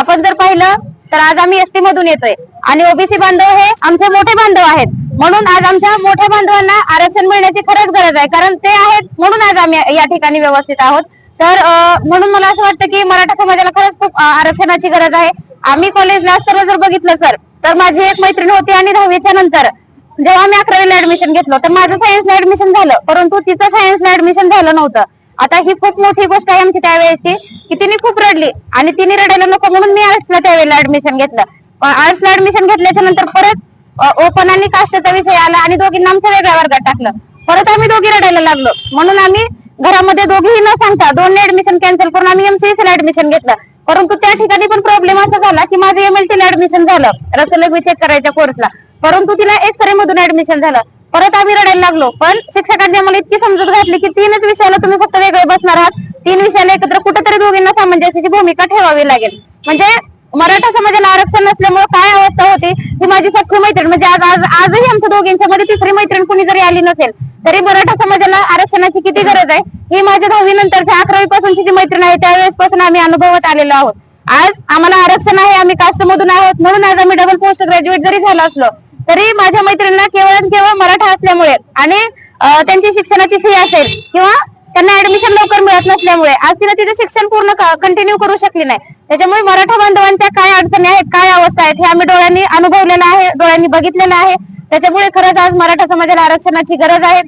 आपण जर पाहिलं तर आज आम्ही एसटी मधून येतोय. आणि ओबीसी बांधव हे आमचे मोठे बांधव आहेत. म्हणून आज आमच्या मोठ्या बांधवांना आरक्षण मिळण्याची खरंच गरज आहे. कारण ते आहेत म्हणून आज आम्ही या ठिकाणी व्यवस्थित आहोत. तर म्हणून मला असं वाटतं की मराठा समाजाला खरंच खूप आरक्षणाची गरज आहे. आम्ही कॉलेजला सर्व जर बघितलं सर तर माझी एक मैत्रीण होती आणि दहावीच्या नंतर जेव्हा मी अकरावीला ऍडमिशन घेतलं तर माझं सायन्सला ऍडमिशन झालं. परंतु तिचं सायन्सला ऍडमिशन झालं नव्हतं. आता ही खूप मोठी गोष्ट आहे आमची त्यावेळेसची की तिने खूप रडली आणि तिने रडायला नको म्हणून मी आर्ट्सला त्यावेळेला ऍडमिशन घेतलं. आर्ट्सला ऍडमिशन घेतल्याच्या नंतर परत ओपन आणि कास्टचा विषय आला आणि दोघींना आमच्या वेगळ्या वर्गात टाकलं. परत आम्ही दोघी रडायला लागलो. म्हणून आम्ही घरामध्ये दोघीही न सांगता दोन ऍडमिशन कॅन्सल करून आम्ही एमसीएस ला ऍडमिशन घेतलं. परंतु त्या ठिकाणी पण प्रॉब्लेम असा झाला की माझं एमएलटी ला ऍडमिशन झालं. रसलग चेक करायच्या कोर्सला परंतु तिला एक मधून ऍडमिशन झालं. परत आम्ही रडायला लागलो. पण शिक्षकांनी आम्हाला इतकी समजूत घातली की तीनच विषयाला तुम्ही बसणार आहात तीन विषयाला एकत्र कुठेतरी दोघींना सामंजस्याची भूमिका ठेवावी लागेल. म्हणजे मराठा समाजाला आरक्षण नसल्यामुळे काय अवस्था होती? ही माझी सख्खी मैत्रीण म्हणजे आज आज आजही आमच्या दोघींच्या मध्ये तिसरी मैत्रीण कुणी जरी आली नसेल तरी मराठा समाजाला आरक्षणाची किती गरज आहे? ही माझ्या दहावी नंतरच्या अकरावी पासूनची जी मैत्रीण आहे त्यावेळेस पासून आम्ही अनुभवत आलेलो आहोत. आज आम्हाला आरक्षण आहे आम्ही कास्ट मधून आहोत म्हणून आज आम्ही डबल पोस्ट ग्रॅज्युएट जरी झालो असलो तरी माझ्या मैत्रिणींना केवळ केवळ मराठा असल्यामुळे आणि त्यांची शिक्षणाची फी असेल किंवा लवकर मिळत नसल्यामुळे आज तिला तिचं शिक्षण पूर्ण कंटिन्यू करू शकली नाही. त्याच्यामुळे मराठा बांधवांच्या काय अडचणी आहेत काय अवस्था आहेत हे आम्ही डोळ्यांनी अनुभवलेलं आहे डोळ्यांनी बघितलेलं आहे. त्याच्यामुळे खरंच आज मराठा समाजाला आरक्षणाची गरज आहे.